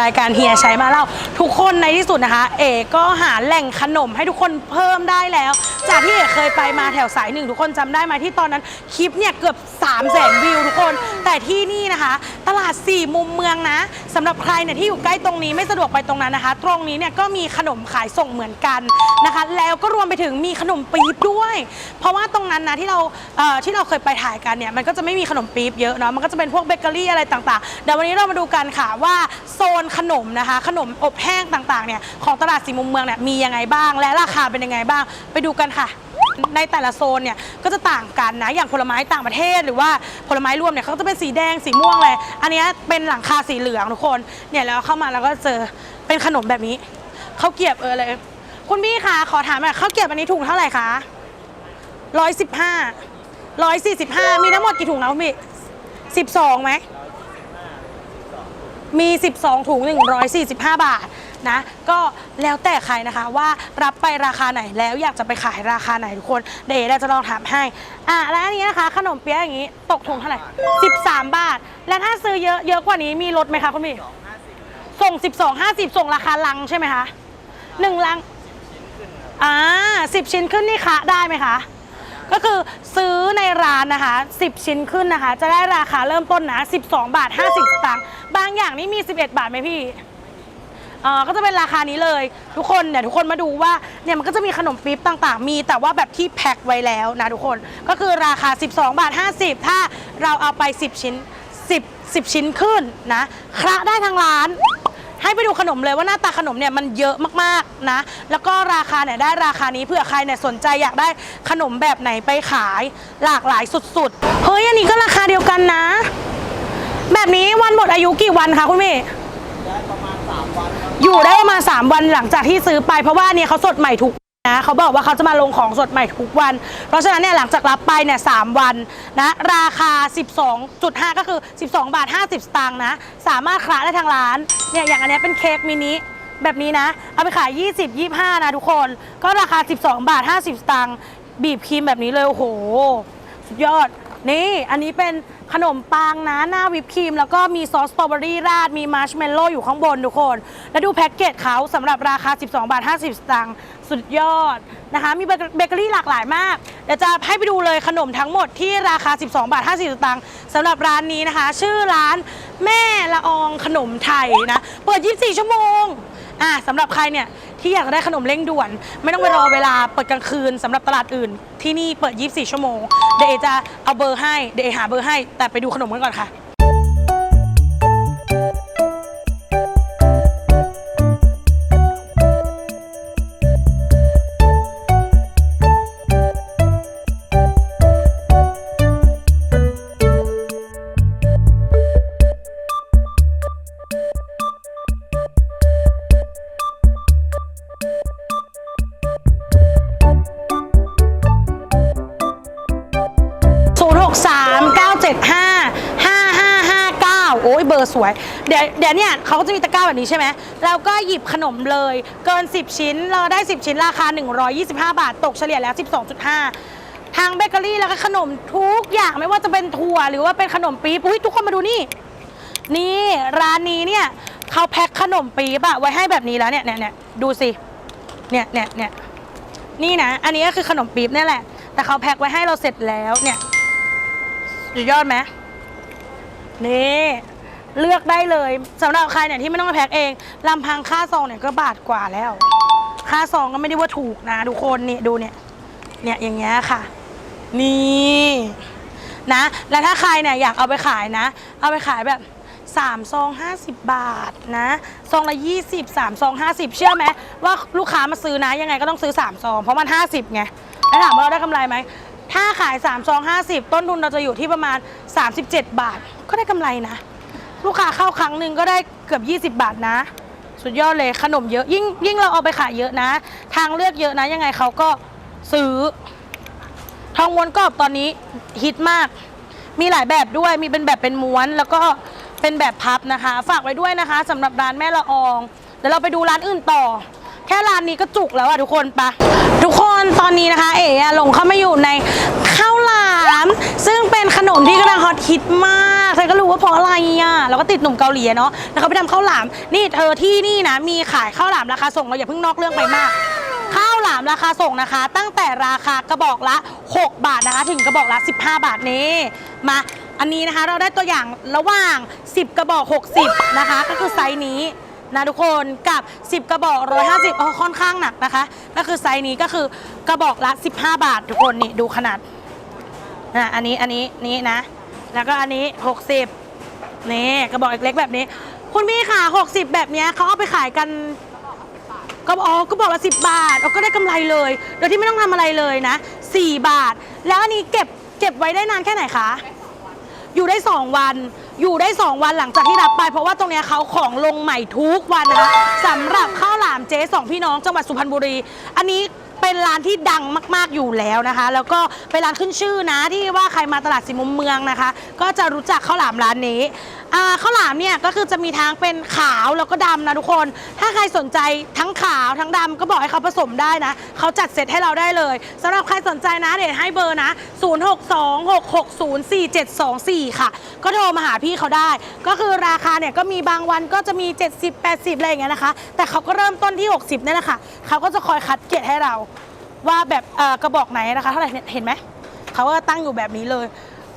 รายการเฮียใช้มาเล่า ทุกคนในที่สุดนะคะ เอกก็หาแหล่งขนมให้ทุกคนเพิ่มได้แล้ว จากที่เอกเคยไปมาแถวสายหนึ่งทุกคนจำได้ไหมที่ตอนนั้นคลิปเนี่ยเกือบ 3 0 0แสนวิวทุกคน แต่ที่นี่นะคะ ตลาดสี่มุมเมืองนะสำหรับใครเนี่ยที่อยู่ใกล้ตรงนี้ไม่สะดวกไปตรงนั้นนะคะ ตรงนี้เนี่ยก็มีขนมขายส่งเหมือนกันนะคะ แล้วก็รวมไปถึงมีขนมปี๊บด้วย เพราะว่าตรงนั้นนะที่เราเอ่อที่เราเคยไปถ่ายกันเนี่ยมันก็จะไม่มีขนมปี๊บเยอะเนาะมันก็จะเป็นพวกเบเกอรี่อะไรต่างๆเดี๋ยววันนี้เรามาดูกันค่ะว่าโซนขนมนะคะ ขนมอบแห้งต่างๆเนี่ยของตลาดสีมุมเมืองเนี่ยมียังไงบ้าง และราคาเป็นยังไงบ้าง ไปดูกันค่ะ ในแต่ละโซนเนี่ยก็จะต่างกันนะอย่างผลไม้ต่างประเทศ หรือว่าผลไม้รวมเนี่ยเขาจะเป็นสีแดงสีม่วงเลย อันนี้เป็นหลังคาสีเหลืองทุกคนเนี่ยแล้วเข้ามาแล้วก็เจอเป็นขนมแบบนี้ข้าวเกียบเออเลย คุณพี่คะขอถามหน่อยข้าวเกียบอันนี้ถุงเท่าไหร่คะร้อยสิบห้าร้อยสี่สิบห้ามีทั้งหมดกี่ถุงนะคุณพี่สิบสองไหมมี 12 ถุง 145 บาท นะ ก็แล้วแต่ใครนะคะว่ารับไปราคาไหนแล้วอยากจะไปขายราคาไหนทุกคน เดี๋ยวเราจะลองถามให้ อะแล้วอันนี้นะคะ ขนมเปี๊ยะอย่างนี้ตกถุงเท่าไหร่ 13 บาท แล้วถ้าซื้อเยอะเยอะกว่านี้มีลดไหมคะคุณพี่ส่ง 12 50 ส่งราคาลังใช่ไหมคะหนึ่งลังอ่าสิบชิ้นขึ้นนี่คะได้ไหมคะก็คือซื้อในร้านนะคะ 10 ชิ้นขึ้นนะคะ จะได้ราคาเริ่มต้นนะ 12 บาท 50สตางค์บางอย่างนี่มี 11 บาทไหมพี่ เออก็จะเป็นราคานี้เลย ทุกคนเนี่ยทุกคนมาดูว่าเนี่ยมันก็จะมีขนมปี๊บต่างๆ มีแต่ว่าแบบที่แพ็คไว้แล้วนะทุกคนก็คือราคา 12 บาท 50 ถ้าเราเอาไป 10 ชิ้น 10 10 ชิ้นขึ้นนะคละได้ทางร้าน ให้ไปดูขนมเลยว่าหน้าตาขนมเนี่ยมันเยอะมากๆนะ แล้วก็ราคาเนี่ยได้ราคานี้เผื่อใครเนี่ยสนใจอยากได้ขนมแบบไหนไปขายหลากหลายสุดๆเฮ้ยอันนี้ก็ราคาเดียวกันนะ แบบนี้วันหมดอายุกี่วันคะคุณพี่ อยู่ได้ประมาณ3วันหลังจากที่ซื้อไปเพราะว่าเนี่ยเขาสดใหม่ทุกนะเขาบอกว่าเขาจะมาลงของสดใหม่ทุกวัน เพราะฉะนั้นเนี่ยหลังจากรับไปเนี่ยสวันนะราคา 12.5 ก็คือ 12 บาท 50 สตางค์นะ สามารถคลาได้ทางร้านเนี่ยอย่างอันนี้เป็นเค้กมินิแบบนี้นะ เอาไปขาย 20 25 นะทุกคน ก็ราคา 12 บาท 50 สตางค์บีบครีมแบบนี้เลย โอ้โห สุดยอด นี่ อันนี้เป็น ขนมปังนะ หน้าวิปครีม แล้วก็มีซอสสตรอเบอรี่ราด มีมาร์ชเมลโล่อยู่ข้างบนทุกคน แล้วดูแพ็กเกจเขาสำหรับราคา 12 บาท 50 สตางค์สุดยอดนะคะ มีเบเกอรี่หลากหลายมาก เดี๋ยวจะให้ไปดูเลยขนมทั้งหมดที่ราคา 12 บาท 50 สตางค์สำหรับร้านนี้นะคะ ชื่อร้านแม่ละอองขนมไทยนะ เปิด 24 ชั่วโมงอะสำหรับใครเนี่ย ที่อยากได้ขนมเร่งด่วน ไม่ต้องไปรอเวลาเปิดกลางคืนสำหรับตลาดอื่น ที่นี่เปิด 24 ชั่วโมง เดี๋ยวเอจะเอาเบอร์ให้ เดี๋ยวเอหาเบอร์ให้ แต่ไปดูขนมกันก่อนค่ะ เขาก็จะมีตะกร้าแบบนี้ใช่ไหมแล้วก็หยิบขนมเลยเกิน 10 ชิ้น เราได้ 10 ชิ้นราคา 125 บาท ตกเฉลี่ยแล้ว 12.5 ทางเบเกอรี่แล้วก็ขนมทุกอย่างไม่ว่าจะเป็นถั่วหรือว่าเป็นขนมปี๊บอุ้ยทุกคนมาดูนี่ นี่ร้านนี้เนี่ยเขาแพ็คขนมปี๊บอะไว้ให้แบบนี้แล้วเนี่ยเนี่ยเนี่ยดูสิเนี่ยเนี่ยเนี่ยนี่นะ อันนี้ก็คือขนมปี๊บเนี่ยแหละ แต่เขาแพ็คไว้ให้เราเสร็จแล้วเนี่ยสุดยอดไหมนี่ เลือกได้เลยสำหรับใครเนี่ยที่ไม่ต้องมาแพ็คเองลำพังค่าซองเนี่ยก็บาทกว่าแล้ว ค่าซองก็ไม่ได้ว่าถูกนะทุกคนนี่ดูเนี่ยเนี่ยอย่างเงี้ยค่ะ นี่นะ แล้วถ้าใครเนี่ยอยากเอาไปขายนะ เอาไปขายแบบ3ซอง50 บาทนะซองละ 20 3ซอง50 เชื่อไหมว่าลูกค้ามาซื้อนะยังไงก็ต้องซื้อ 3 ซอง เพราะมัน 50ไงแล้วถามว่าเราได้กำไรไหม ถ้าขาย3ซอง50 ต้นทุนเราจะอยู่ที่ประมาณ 37 บาท ก็ได้กำไรนะ ลูกค้าเข้าครั้งหนึ่งก็ได้เกือบ 20 บาทนะ สุดยอดเลยขนมเยอะ ยิ่งยิ่งเราเอาไปขายเยอะนะ ทางเลือกเยอะนะ ยังไงเขาก็ซื้อ ทองม้วนกรอบตอนนี้ฮิตมาก มีหลายแบบด้วยมีเป็นแบบเป็นม้วน แล้วก็เป็นแบบพับนะคะ ฝากไว้ด้วยนะคะสำหรับร้านแม่ละอองเดี๋ยวเราไปดูร้านอื่นต่อ แค่ร้านนี้ก็จุกแล้วอะทุกคนปะทุกคนตอนนี้นะคะ เอ๋ลงเข้ามาอยู่ในข้าวหลา ซึ่งเป็นขนมที่กำลังฮอตฮิตมากใครก็รู้ว่าเพราะอะไรอะเราก็ติดหนุ่มเกาหลีอะเนาะแล้วเขาไปทำข้าวหลาม นี่เธอที่นี่นะ มีขายข้าวหลามราคาส่งเราอย่าเพิ่งนอกเรื่องไปมากข้าวหลามราคาส่งนะคะ ตั้งแต่ราคากระบอกละ 6 บาทนะคะ ถึงกระบอกละ 15 บาทนี้มาอันนี้นะคะเราได้ตัวอย่างระหว่าง 10 กระบอก 60 นะคะ ก็คือไซส์นี้นะทุกคนกับ 10 กระบอก 150อ๋อค่อนข้างหนักนะคะ ก็คือไซส์นี้ก็คือกระบอกละ 15 บาททุกคนนี่ดูขนาด นะอันนี้อันนี้นี้นะ แล้วก็อันนี้ 60นี่กระบอกเล็กๆแบบนี้ คุณพี่ค่ะ 60 แบบเนี้ยเขาเอาไปขายกันก็บอกอ๋อก็บอกละสิบบาทเอาก็ได้กำไรเลย โดยที่ไม่ต้องทำอะไรเลยนะ 4 บาท แล้วอันนี้เก็บเก็บไว้ได้นานแค่ไหนคะ อยู่ได้ 2 วัน อยู่ได้ 2 วันหลังจากที่รับไป เพราะว่าตรงเนี้ยเขาของลงใหม่ทุกวันนะคะสำหรับข้าวหลามเจ๊สองพี่น้องจังหวัดสุพรรณบุรี อันนี้ เป็นร้านที่ดังมาก ๆอยู่แล้วนะคะ แล้วก็เป็นร้านขึ้นชื่อนะที่ว่าใครมาตลาดสีมุมเมืองนะคะ ก็จะรู้จักข้าวหลามร้านนี้ อ่าข้าวหลามเนี่ยก็คือจะมีทั้งเป็นขาวแล้วก็ดำนะทุกคน ถ้าใครสนใจทั้งขาวทั้งดำก็บอกให้เขาผสมได้นะเขาจัดเซตให้เราได้เลยสำหรับใครสนใจนะเดี๋ยวให้เบอร์นะ 0626604724 ค่ะ ก็โทรมาหาพี่เขาได้ ก็คือราคาเนี่ยก็มีบางวันก็จะมี 70 80 อะไรอย่างเงี้ยนะคะ แต่เขาก็เริ่มต้นที่ 60นี่แหละค่ะเขาก็จะคอยคัดเกรดให้เรา ว่าแบบเอ่อกระบอกไหนนะคะเท่าไหร่เนี่ยเห็นไหมเขาก็ตั้งอยู่แบบนี้เลย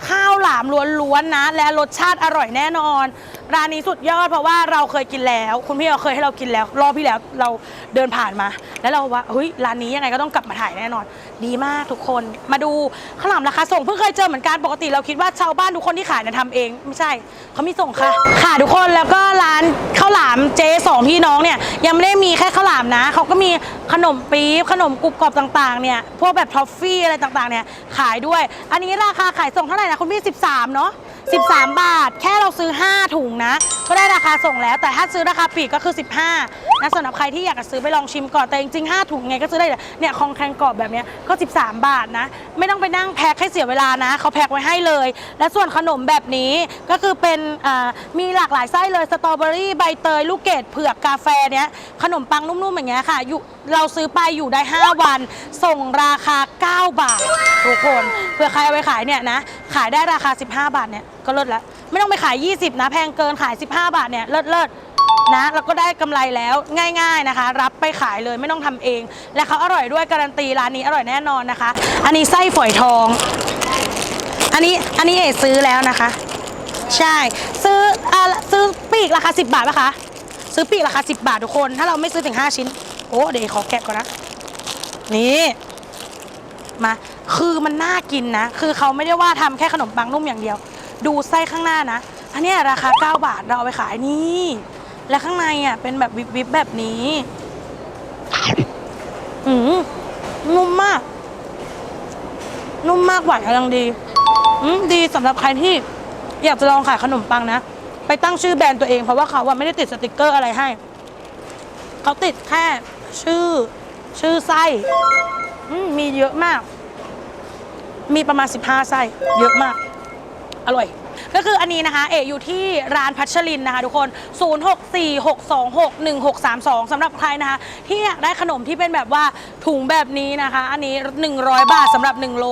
ข้าวหลามล้วนๆนะ และรสชาติอร่อยแน่นอน ร้านนี้สุดยอดเพราะว่าเราเคยกินแล้ว คุณพี่เราเคยให้เรากินแล้ว รอบที่แล้วเราเดินผ่านมา แล้วเราว่าเฮ้ยร้านนี้ยังไงก็ต้องกลับมาถ่ายแน่นอน ดีมากทุกคนมาดูข้าวหลามราคาส่งเพิ่งเคยเจอเหมือนกันปกติเราคิดว่าชาวบ้านทุกคนที่ขายเนี่ยทำเอง ไม่ใช่เขามีส่งค่ะ ค่ะทุกคนแล้วก็ร้านข้าวหลามเจ๊สองพี่น้องเนี่ยยังไม่ได้มีแค่ข้าวหลามนะเขาก็มีขนมปี๊บขนมกรุบกรอบต่างๆเนี่ยพวกแบบทอฟฟี่อะไรต่างๆเนี่ยขายด้วย อันนี้ราคาขายส่งเท่าไหร่นะคุณพี่13เนาะ 13 บาท แค่เราซื้อ 5 ถุงนะก็ได้ราคาส่งแล้ว แต่ถ้าซื้อราคาปลีกก็คือ 15นะสำหรับใครที่อยากจะซื้อไปลองชิมก่อนแต่จริงๆ5ถุงไงก็ซื้อได้เนี่ยคองแคนกรอบแบบเนี้ยก็ 13 บาทนะ ไม่ต้องไปนั่งแพ็คให้เสียเวลานะเขาแพ็คไว้ให้เลย และส่วนขนมแบบนี้ก็คือเป็นมีหลากหลายไส้เลยสตรอเบอรี่ใบเตยลูกเกดเผือกกาแฟเนี้ยขนมปังนุ่มๆอย่างเงี้ยค่ะอยู่เราซื้อไปอยู่ได้ 5 วัน ส่งราคา 9 บาททุกคนเผื่อใครเอาไปขายเนี่ยนะขายได้ราคา 15 บาทเนี่ยก็ลิศแล้ว ไม่ต้องไปขาย 20 นะ แพงเกินขาย 15 บาทเนี่ยเลิศเลิศนะแล้วก็ได้กำไรแล้วง่าย ๆนะคะ รับไปขายเลยไม่ต้องทำเอง และเขาอร่อยด้วยการันตีร้านนี้อร่อยแน่นอนนะคะ อันนี้ไส้ฝอยทอง อันนี้อันนี้เอซื้อแล้วนะคะ ใช่ซื้ออ่าซื้อปีกราคา 10 บาทปะคะซื้อปีกราคา 10 บาททุกคน ถ้าเราไม่ซื้อถึง 5 ชิ้น โอ้เดี๋ยวขอแกะก่อนนะ นี่มาคือมันน่ากินนะ คือเขาไม่ได้ว่าทำแค่ขนมปังนุ่มอย่างเดียว ดูไส้ข้างหน้านะ อันเนี้ยราคา 9 บาทเราเอาไปขายนี่ และข้างในอะเป็นแบบวิบวิบแบบนี้ อืมนุ่มมาก นุ่มมากหวานกำลังดีอืมดีสำหรับใครที่อยากจะลองขายขนมปังนะ ไปตั้งชื่อแบรนด์ตัวเองเพราะว่าเขาอะไม่ได้ติดสติกเกอร์อะไรให้ เขาติดแค่ชื่อ ชื่อไส้อืมมีเยอะมาก มีประมาณ 15ไส้เยอะมาก อร่อย ก็คืออันนี้นะคะ เอกอยู่ที่ร้านพัชรินนะคะ ทุกคน 0646261632สำหรับใครนะคะ ที่อยากได้ขนมที่เป็นแบบว่าถุงแบบนี้นะคะ อันนี้ 100 บาทสำหรับ 1 โล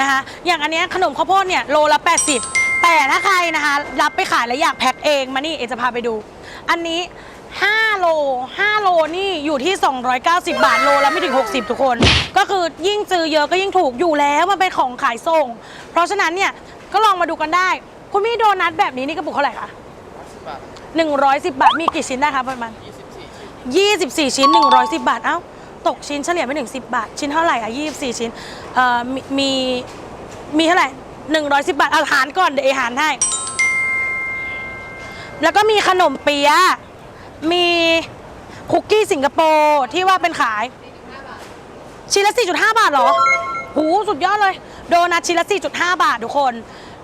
นะคะ อย่างอันเนี้ยขนมข้าวโพดเนี่ยโลละ 80 แต่ถ้าใครนะคะ รับไปขายแล้วอยากแพ็คเองมานี่เอกจะพาไปดู อันนี้ 5 โล 5 โลนี่อยู่ที่ 290 บาทโลแล้วไม่ถึง 60 ทุกคน ก็คือยิ่งซื้อเยอะก็ยิ่งถูกอยู่แล้วมันเป็นของขายส่ง เพราะฉะนั้นเนี่ย ก็ลองมาดูกันได้ คุณพี่โดนัทแบบนี้นี่กระปุกเท่าไหร่คะ110 บาท มีกี่ชิ้นได้คะประมาณ24 ชิ้น 110 บาท เอ้า ตกชิ้นเฉลี่ยไม่ถึง 10 บาท ชิ้นเท่าไหร่อะ24 ชิ้น เอ่อมีมีมีเท่าไหร่110 บาท เอาหารก่อน เดี๋ยวเอหารให้ แล้วก็มีขนมเปี๊ยะ มีคุกกี้สิงคโปร์ที่ว่าเป็นขาย ชิ้นละ 4.5 บาทเหรอ หู สุดยอดเลย โดนัทชิ้นละ 4.5 บาททุกคน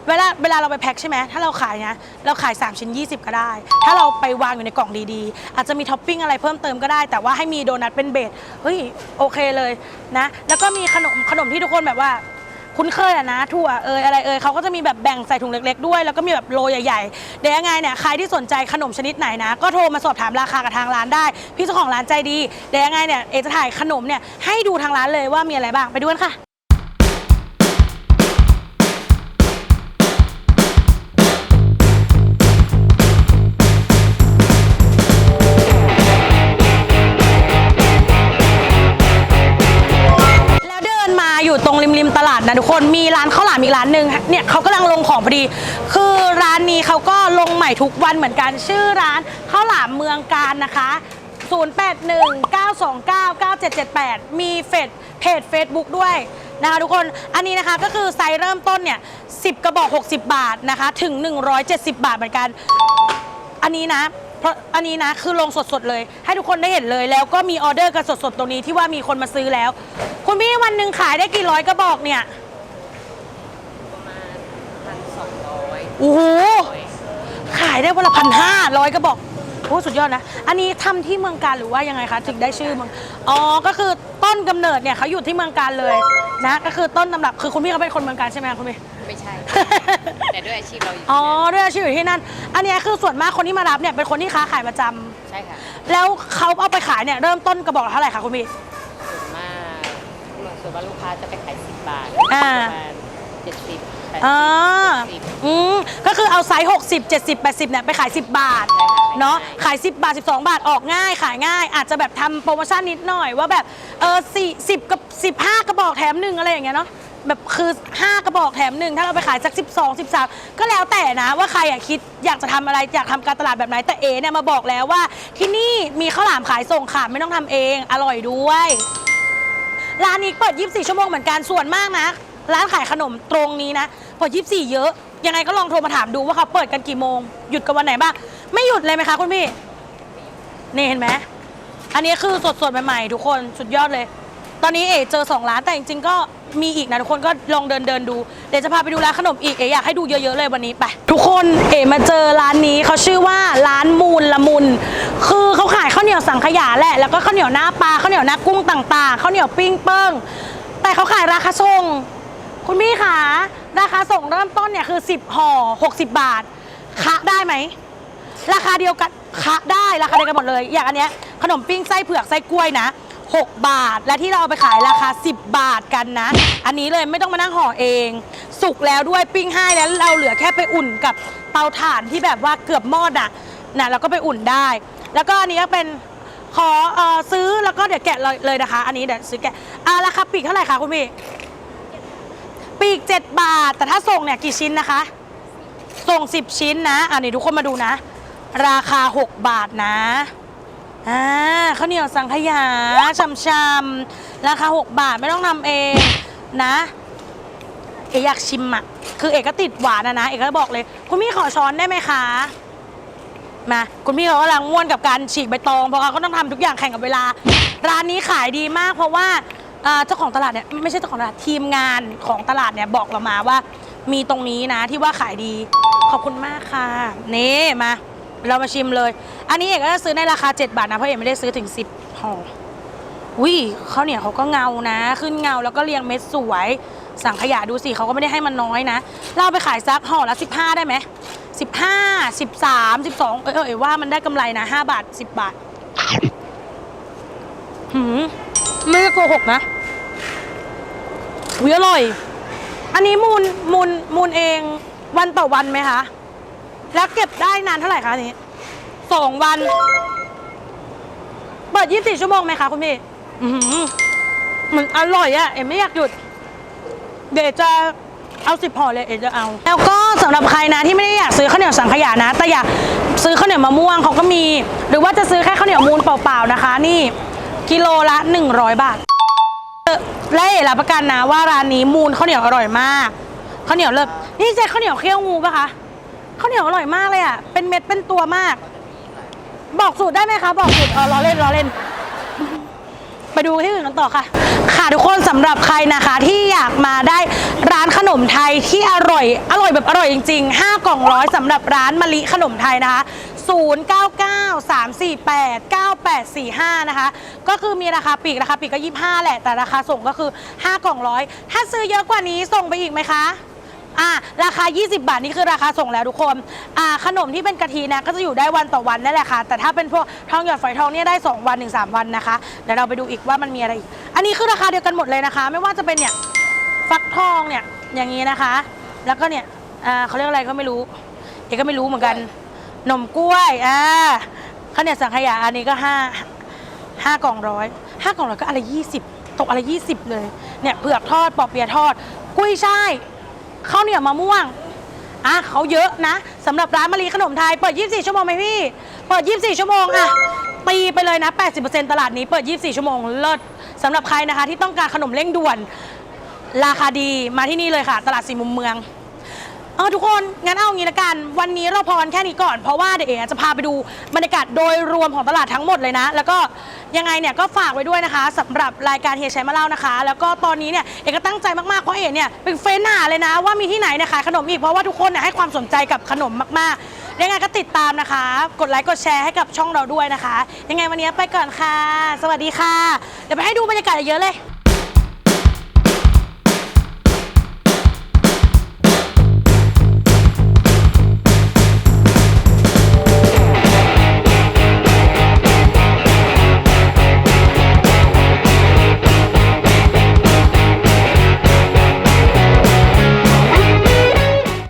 เวลาเวลาเราไปแพ็คใช่ไหมถ้าเราขายนะเราขาย 3 ชิ้น 20 ก็ได้ ถ้าเราไปวางอยู่ในกล่องดีๆ อาจจะมีท็อปปิ้งอะไรเพิ่มเติมก็ได้ แต่ว่าให้มีโดนัทเป็นเบสเฮ้ยโอเคเลยนะ แล้วก็มีขนมขนมที่ทุกคนแบบว่าคุ้นเคยอะนะถั่วเอยอะไรเอยเขาก็จะมีแบบแบ่งใส่ถุงเล็ก ๆ ด้วย แล้วก็มีแบบโลใหญ่ๆเดี๋ยวยังไงเนี่ยใครที่สนใจขนมชนิดไหนนะ ก็โทรมาสอบถามราคากับทางร้านได้ พี่เจ้าของร้านใจดีเดี๋ยวยังไงเนี่ยเอจะถ่ายขนมเนี่ยให้ดูทางร้านเลยว่ามีอะไรบ้างไปดูกันค่ะ ริมตลาดนะทุกคนมีร้านข้าวหลามอีกร้านหนึ่งเนี่ยเขากำลังลงของพอดี คือร้านนี้เขาก็ลงใหม่ทุกวันเหมือนกัน ชื่อร้านข้าวหลามเมืองการนะคะ 0819299778 มีเฟซเพจ Facebook ด้วยนะคะทุกคนอันนี้นะคะก็คือไซส์เริ่มต้นเนี่ย10 กระบอก 60 บาทนะคะ ถึง 170 บาทเหมือนกัน อันนี้นะเพราะอันนี้นะคือลงสดๆเลย ให้ทุกคนได้เห็นเลย แล้วก็มีออเดอร์กันสดๆตรงนี้ที่ว่ามีคนมาซื้อแล้ว คุณพี่วันหนึ่งขายได้กี่ร้อยกระบอกเนี่ย ประมาณพันสองร้อยโอ้โห ขายได้วันละพันห้าร้อยกระบอกโอ้สุดยอดนะ อันนี้ทำที่เมืองการหรือว่ายังไงคะถึงได้ชื่อเมืองอ๋อ ก็คือต้นกำเนิดเนี่ยเขาอยู่ที่เมืองการเลยนะ ก็คือต้นตำรับคือคุณพี่เขาเป็นคนเมืองการใช่ไหมคะคุณพี่ ไม่ใช่ แต่ด้วยอาชีพเราอยู่อ๋อที่นั่นด้วยอาชีพอยู่ที่นั่น อันเนี้ยคือส่วนมากคนที่มารับเนี่ยเป็นคนที่ค้าขายประจำ ใช่ค่ะ แล้วเขาเอาไปขายเนี่ยเริ่มต้นกระบอกละเท่าไหร่คะคุณพี่ส่วนมาก ส่วนมากลูกค้าจะไปขายสิบบาทอ่าประมาณเจ็ดสิบแปดอ่าสิบอืม ก็คือเอาไซส์60 70 80เนี่ยไปขาย 10 บาทใช่ค่ะเนาะขายง่ายขาย 10 บาท 12 บาทออกง่าย ขายง่าย อาจจะแบบทำโปรโมชั่นนิดหน่อยว่าแบบ เออสี่สิบกับ 15 กระบอกแถมหนึ่งอะไรอย่างเงี้ยเนาะ แบบคือ 5 กระบอกแถมหนึ่งถ้าเราไปขายสัก 12 13 ก็แล้วแต่นะว่าใครอยากคิดอยากจะทำอะไรอยากทำการตลาดแบบไหน แต่เอเนี่ยมาบอกแล้วว่าที่นี่มีข้าวหลามขายส่งค่ะไม่ต้องทำเอง อร่อยด้วย ร้านนี้เปิด 24 ชั่วโมงเหมือนกันส่วนมากนะ ร้านขายขนมตรงนี้นะเปิด 24 เยอะ ยังไงก็ลองโทรมาถามดูว่าเขาเปิดกันกี่โมง หยุดกันวันไหนบ้าง ไม่หยุดเลยไหมคะคุณพี่ นี่เห็นไหม อันนี้คือสดๆ ใหม่ๆ ทุกคนสุดยอดเลย ตอนนี้เอ๋เจอ 2 ร้านแต่จริงๆ ก็มีอีกนะทุกคนก็ลองเดินเดินดู เดี๋ยวจะพาไปดูร้านขนมอีกเอ๋อยากให้ดูเยอะๆเลยวันนี้ไป ทุกคนเอ๋มาเจอร้านนี้ สังขยาแหละ แล้วก็ข้าวเหนียวหน้าปลาข้าวเหนียวหน้ากุ้งต่างๆข้าวเหนียวปิ้งเปิ้ง แต่เขาขายราคาส่ง คุณพี่คะราคาส่งเริ่มต้นเนี่ยคือ 10ห่อ60 บาทคะได้ไหมราคาเดียวกันคะได้ราคาเดียวกันหมดเลย อย่างอันเนี้ยขนมปิ้งไส้เผือกไส้กล้วยนะ 6 บาท และที่เราเอาไปขายราคา 10 บาทกันนะ อันนี้เลยไม่ต้องมานั่งห่อเอง สุกแล้วด้วยปิ้งให้แล้วเราเหลือแค่ไปอุ่นกับเตาถ่านที่แบบว่าเกือบมอดอะนะเราก็ไปอุ่นได้ แล้วก็อันนี้ก็เป็น ขอเอ่อซื้อแล้วก็เดี๋ยวแกะเลยเลยนะคะ อันนี้เดี๋ยวซื้อแกะอ่าราคาปีกเท่าไหร่คะคุณพี่ ปีก 7 บาท แต่ถ้าส่งเนี่ยกี่ชิ้นนะคะ ส่ง 10 ชิ้นนะ อันนี้ทุกคนมาดูนะ ราคา 6 บาทนะอ่าข้าวเหนียวสังขยาช่ำราคา 6 บาทไม่ต้องทำเองนะเอกอยากชิมอะคือเอกก็ติดหวานนะนะ เอกก็บอกเลย คุณพี่ขอช้อนได้ไหมคะ มาคุณพี่เขากำลังม่วนกับการฉีกใบตองเพราะเขาก็ต้องทำทุกอย่างแข่งกับเวลา ร้านนี้ขายดีมาก เพราะว่าอ่าเจ้าของตลาดเนี่ยไม่ใช่เจ้าของตลาดทีมงานของตลาดเนี่ยบอกเรามาว่า มีตรงนี้นะที่ว่าขายดีขอบคุณมากค่ะนี่มาเรามาชิมเลย อันนี้เอกก็จะซื้อในราคา 7 บาทนะเพราะเอกไม่ได้ซื้อถึง 10ห่อวิข้าวเหนียวเขาก็เงานะ ขึ้นเงาแล้วก็เรียงเม็ดสวย สั่งขยะดูสิเขาก็ไม่ได้ให้มันน้อยนะ เราเอาไปขายซักห่อละ 15 ได้ไหม 15 13 12 เออเออเออว่ามันได้กำไรนะ 5 บาท 10 บาท หืมไม่ได้โกหกนะวิอร่อย อันนี้มูลมูลมูลเองวันต่อวันไหมคะ แล้วเก็บได้นานเท่าไหร่คะอันนี้สองวัน เปิด 24 ชั่วโมงไหมคะคุณพี่อือหือมันอร่อยอะเอ็มไม่อยากหยุด เดี๋ยวจะ เอาสิบห่อเลยเอจะเอา แล้วก็สำหรับใครนะที่ไม่ได้อยากซื้อข้าวเหนียวสังขยานะ แต่อยากซื้อข้าวเหนียวมะม่วงเขาก็มี หรือว่าจะซื้อแค่ข้าวเหนียวมูลเปล่าๆนะคะ นี่กิโลละ 100 บาทและเอรับประกันนะว่าร้านนี้มูลข้าวเหนียวอร่อยมากข้าวเหนียวเลิศนี่ใช่ข้าวเหนียวเคี่ยวงูปะคะข้าวเหนียวอร่อยมากเลยอะเป็นเม็ดเป็นตัวมาก บอกสูตรได้ไหมคะ บอกสูตรเออล้อเล่นล้อเล่น ไปดูที่อื่นกันต่อค่ะ ค่ะทุกคนสำหรับใครนะคะที่อยากมาได้ร้านขนมไทยที่อร่อย อร่อยแบบอร่อยจริง ๆ 5 กล่องร้อยสำหรับร้านมะลิขนมไทยนะคะ 0993489845 นะคะ ก็คือมีราคาปีกราคาปีกก็ 25 แหละ แต่ราคาส่งก็คือ 5 กล่องร้อย ถ้าซื้อเยอะกว่านี้ส่งไปอีกไหมคะ อ่าราคา 20 บาทนี่คือราคาส่งแล้วทุกคนอ่าขนมที่เป็นกะทินะก็จะอยู่ได้วันต่อวันนั่นแหละค่ะ แต่ถ้าเป็นพวกทองหยอดฝอยทองเนี่ยได้ 2 วันถึง3วันนะคะเดี๋ยวเราไปดูอีกว่ามันมีอะไรอีก อันนี้คือราคาเดียวกันหมดเลยนะคะ ไม่ว่าจะเป็นเนี่ยฟักทองเนี่ยอย่างนี้นะคะ แล้วก็เนี่ยอ่าเขาเรียกอะไรก็ไม่รู้เอกก็ไม่รู้เหมือนกันนมกล้วยอ่าข้าวเหนียวสังขยาอันนี้ก็ห้าห้ากล่องร้อยห้ากล่องร้อยก็อะไรยี่สิบตกอะไรยี่สิบเลยเนี่ยเผือกทอดปอเปียะทอด กุ้ยช่าย ข้าวเหนียวมะม่วงอะเขาเยอะนะสำหรับร้านมารีขนมไทยเปิด 24 ชั่วโมงไหมพี่ เปิด 24 ชั่วโมงอะตีไปเลยนะ 80%ตลาดนี้เปิด 24 ชั่วโมงเลิศสำหรับใครนะคะ ที่ต้องการขนมเร่งด่วน ราคาดีมาที่นี่เลยค่ะ ตลาดสี่มุมเมือง อทุกคนงั้นเอางี้ละกัน วันนี้เราพอกันแค่นี้ก่อนเพราะว่าเดี๋ยวเอ๋จะพาไปดูบรรยากาศโดยรวมของตลาดทั้งหมดเลยนะ แล้วก็ยังไงเนี่ยก็ฝากไว้ด้วยนะคะสำหรับรายการเฮียชัยมาเล่านะคะ แล้วก็ตอนนี้เนี่ยเอ๋ก็ตั้งใจมากๆเพราะเอ๋เนี่ยเป็นเฟ้นหาเลยนะ ว่ามีที่ไหนเนี่ยขายขนมอีกเพราะว่าทุกคนเนี่ยให้ความสนใจกับขนมมากๆยังไงก็ติดตามนะคะ กดไลค์กดแชร์ให้กับช่องเราด้วยนะคะ ยังไงวันนี้ไปก่อนค่ะ สวัสดีค่ะเดี๋ยวไปให้ดูบรรยากาศเยอะๆเลย